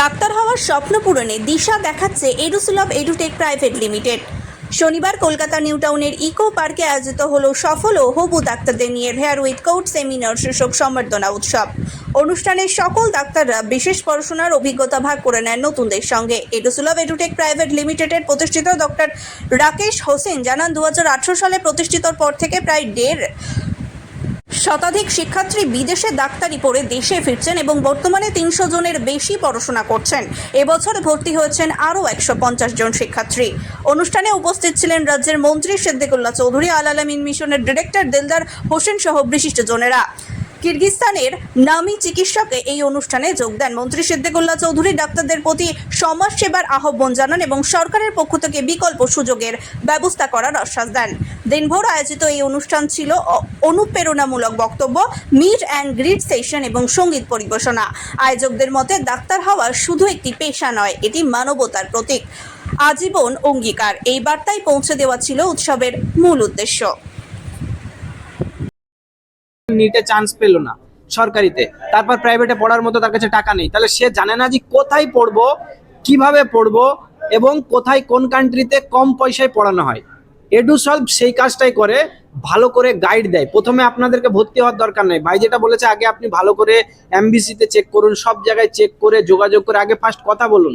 Doctor হওয়ার স্বপ্ন পূরণে দিশা দেখাচ্ছে এডুসুলভ এডুটেক প্রাইভেট লিমিটেড। শনিবার কলকাতা নিউ টাউনের ইকো পার্কে আয়োজিত হলো সফল ও হবু ডাক্তারদের নিয়ে হেয়ার উইথ কোর্ট সেমিনার শীর্ষক সম্বর্ধনা উৎসব। অনুষ্ঠানে সকল ডাক্তাররা বিশেষ পড়াশোনার অভিজ্ঞতা ভাগ করে নেন নতুনদের সঙ্গে। এডুসুলভ এডুটেক প্রাইভেট লিমিটেডের প্রতিষ্ঠিত ডক্টর রাকেশ হোসেন জানান দু হাজার আঠারো সালে প্রতিষ্ঠিতর পর থেকে প্রায় দেড় শতাধিক শিক্ষার্থী বিদেশে ডাক্তারি পড়ে দেশে ফিরছেন এবং বর্তমানে তিনশো জনের বেশি পড়াশোনা করছেন। এবছর ভর্তি হয়েছেন আরও একশো পঞ্চাশ জন শিক্ষার্থী। অনুষ্ঠানে উপস্থিত ছিলেন রাজ্যের মন্ত্রী সিদ্দিকুল্লাহ চৌধুরী, আল আলামিন মিশনের ডিরেক্টর দিলদার হোসেন সহ বিশিষ্টজনেরা কিরগিস্তানের নামী চিকিৎসক এই অনুষ্ঠানে যোগ দেন মন্ত্রী সিদ্দিকুল্লাহ চৌধুরী, ডাক্তারদের প্রতি সমাজ সেবার আহ্বান জানান এবং সরকারের পক্ষ থেকে বিকল্প সুযোগের ব্যবস্থা করার আশ্বাস দেন। দিনভর আয়োজিত এই অনুষ্ঠান ছিল অনুপ্রেরণামূলক বক্তব্য, মিট অ্যান্ড গ্রিড সেশন এবং সংগীত পরিবেশনা। আয়োজকদের মতে, ডাক্তার হওয়া শুধু একটি পেশা নয়, এটি মানবতার প্রতীক। আজীবন অঙ্গীকার। এই বার্তায় পৌঁছে দেওয়া ছিল উৎসবের মূল উদ্দেশ্য। নিটে চান্স পেল না সরকারিতে। তারপর প্রাইভেটে পড়ার মতো তার কাছে টাকা নেই। তাহলে সে জানে না যে কোথায় পড়ব, কীভাবে পড়ব এবং কোথায় কোন কান্ট্রিতে কম পয়সায় পড়ানো হয়। এডু সলভ সেই কাজটাই করে, ভালো করে গাইড দেয়। প্রথমে আপনাদেরকে ভর্তি হওয়ার দরকার নেই। ভাই যেটা বলেছে, আগে আপনি ভালো করে এমবিসিতে চেক করুন, সব জায়গায় চেক করে, যোগাযোগ করে, আগে ফার্স্ট কথা বলুন।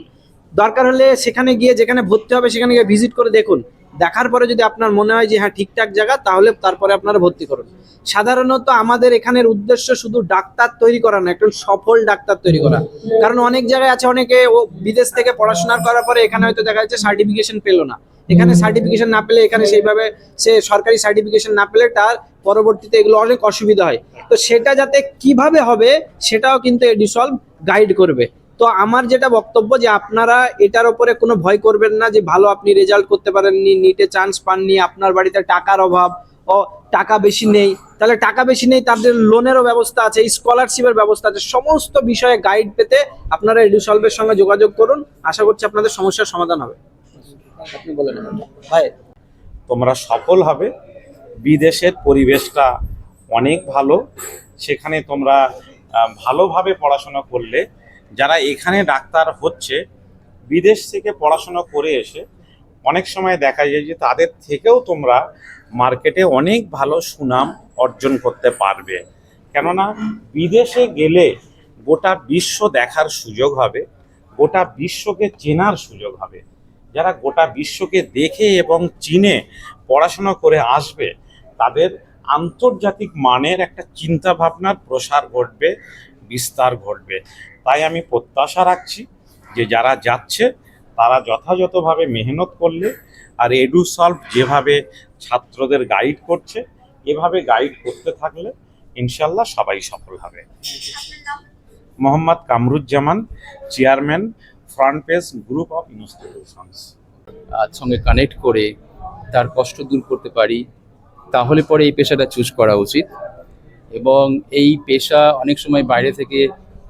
দরকার হলে সেখানে গিয়ে যেখানে ভর্তি হবে সেখানে গিয়ে ভিজিট করে দেখুন। দেখার পরে যদি আপনার মনে হয় যে হ্যাঁ ঠিকঠাক জায়গা তাহলে তারপরে আপনারা ভর্তি করুন। সাধারণত আমাদের এখানের উদ্দেশ্য শুধু ডাক্তার তৈরি করা না একজন সফল ডাক্তার তৈরি করা। কারণ অনেক জায়গায় আছে অনেকে ও বিদেশ থেকে পড়াশোনা করার পরে এখানে হয়তো দেখা যাচ্ছে সার্টিফিকেশন পেল না। এখানে সার্টিফিকেশন না পেলে এখানে সেইভাবে সে সরকারি সার্টিফিকেশন না পেলে তার পরবর্তীতে এগুলো অনেক অসুবিধা হয়। তো সেটা যাতে কীভাবে হবে সেটাও কিন্তু এডিসলভ গাইড করবে। তো আমার যেটা বক্তব্য যে আপনারা এটার উপরে কোনো ভয় করবেন না যে ভালো আপনি রেজাল্ট করতে পারেননি নিটে চান্স পাননি আপনার বাড়িতে টাকার অভাব ও টাকা বেশি নেই তাহলে টাকা বেশি নেই তাদের লোনেরও ব্যবস্থা আছে স্কলারশিপের ব্যবস্থা আছে সমস্ত বিষয়ে গাইড পেতে আপনারা এডুসলভের সঙ্গে যোগাযোগ করুন। আশা করছি আপনাদের সমস্যার সমাধান হবে। আপনি বলেন ভাই। তোমরা সফল হবে বিদেশের পরিবেশটা অনেক ভালো সেখানে তোমরা ভালোভাবে পড়াশোনা করলে যারা এখানে ডাক্তার হচ্ছে, বিদেশ থেকে পড়াশোনা করে এসে অনেক সময় দেখা যায় যে তাদের থেকেও তোমরা মার্কেটে অনেক ভালো সুনাম অর্জন করতে পারবে। কেননা বিদেশে গেলে গোটা বিশ্ব দেখার সুযোগ হবে, গোটা বিশ্বকে চেনার সুযোগ হবে। যারা গোটা বিশ্বকে দেখে এবং চিনে পড়াশোনা করে আসবে, তাদের আন্তর্জাতিক মানের একটা চিন্তা ভাবনার প্রসার ঘটবে, বিস্তার ঘটবে। তাই আমি প্রত্যাশা রাখছি যে যারা যাচ্ছে, তারা যথাযথভাবে মেহনত করলে আর এডু সলভ যেভাবে ছাত্রদের গাইড করছে, এভাবে গাইড করতে থাকলে ইনশাল্লাহ সবাই সফল হবে। Mohammad Kamruzzaman, chairman, front page group of institutions. সঙ্গে কানেক্ট করে তার কষ্ট দূর করতে পারি, তাহলে পরে এই পেশাটা চুজ করা উচিত। এবং এই পেশা অনেক সময় বাইরে থেকে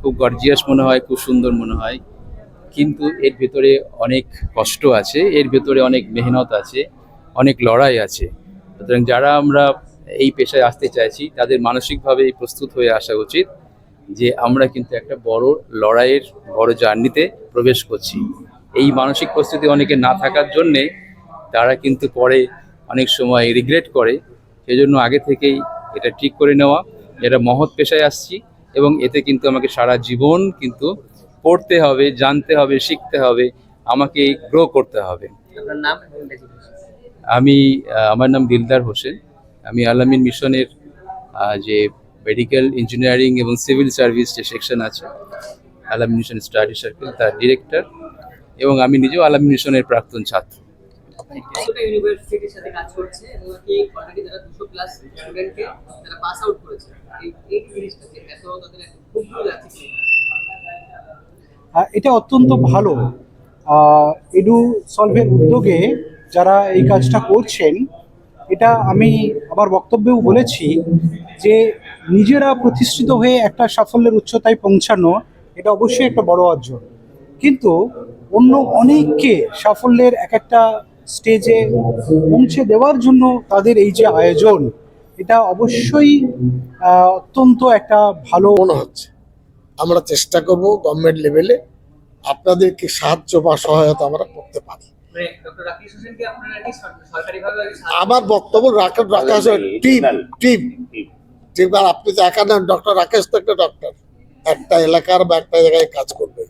খুব গর্জিয়াস মনে হয়, খুব সুন্দর মনে হয়। কিন্তু এর ভেতরে অনেক কষ্ট আছে, এর ভেতরে অনেক মেহনত আছে, অনেক লড়াই আছে। সুতরাং যারা আমরা এই পেশায় আসতে চাইছি, তাদের মানসিকভাবে প্রস্তুত হয়ে আসা উচিত যে আমরা কিন্তু একটা বড় লড়াইয়ের, বড় জার্নিতে প্রবেশ করছি। এই মানসিক প্রস্তুতি অনেকে না থাকার জন্যে তারা কিন্তু পরে অনেক সময় রিগ্রেট করে। সেজন্য আগে থেকেই এটা ঠিক করে নেওয়া। এটা মহৎ পেশায় আসছি এবং এতে কিন্তু আমাকে সারা জীবন কিন্তু পড়তে হবে জানতে হবে শিখতে হবে আমাকে গ্রো করতে হবে? আমি আমার নাম দিলদার হোসেন। আমি আলামিন মিশনের যে মেডিকেল ইঞ্জিনিয়ারিং এবং সিভিল সার্ভিস যে সেকশন আছে আলামিন মিশন স্টাডি সার্কেল তার ডিরেক্টর এবং আমি নিজেও আলামিন মিশনের প্রাক্তন ছাত্র। কতটা ইউনিভার্সিটির সাথে কাজ করছে এবং অলরেডি যারা দুশো প্লাস স্টুডেন্টকে তারা পাস আউট করেছে এই এই জিনিসটা যে এত তাদের একটা খুব ভালো লাগছে এটা অত্যন্ত ভালো। এডু সলভের উদ্যোগে যারা এই কাজটা করছেন এটা আমি আমার বক্তব্যেও বলেছি যে নিজেরা প্রতিষ্ঠিত হয়ে একটা সাফল্যের উচ্চতায় পৌঁছানো এটা অবশ্যই একটা বড় অর্জন কিন্তু অন্য অনেককে সাফল্যের এক একটা স্টেজে পৌঁছে দেওয়ার জন্য তাদের এই যে আয়োজন এটা অবশ্যই অত্যন্ত একটা ভালো মনে হচ্ছে। আমরা চেষ্টা করব গভর্নমেন্ট লেভেলে আপনাদেরকে সাহায্য বা সহায়তা আমরা করতে পারি। মানে আমার বক্তব্য Rakesh Rakesh team team team আর আপনি তো একা নেন ডক্টর রাকেশ তো একটা ডক্টর একটা এলাকার বা একটা জায়গায় কাজ করবে।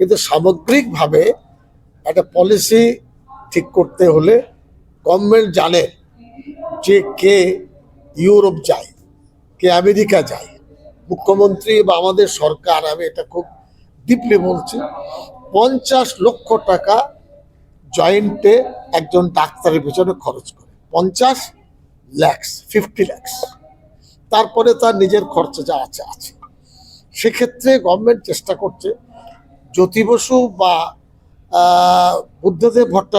কিন্তু সামগ্রিকভাবে একটা পলিসি ঠিক করতে হলে গভর্নমেন্ট জানে যে কে ইউরোপ যায়, কে আমেরিকা যায়। মুখ্যমন্ত্রী বা আমাদের সরকার, আমি এটা খুব ডিপলি বলছি, পঞ্চাশ লক্ষ টাকা জয়েন্টে একজন ডাক্তারের পিছনে খরচ করে। পঞ্চাশ ল্যাক্স ফিফটি ল্যাক্স তারপরে তার নিজের খরচা যা আছে আছে। সেক্ষেত্রে গভর্নমেন্ট চেষ্টা করছে, জ্যোতি বসু বা বুদ্ধদেব ভট্টাচার্য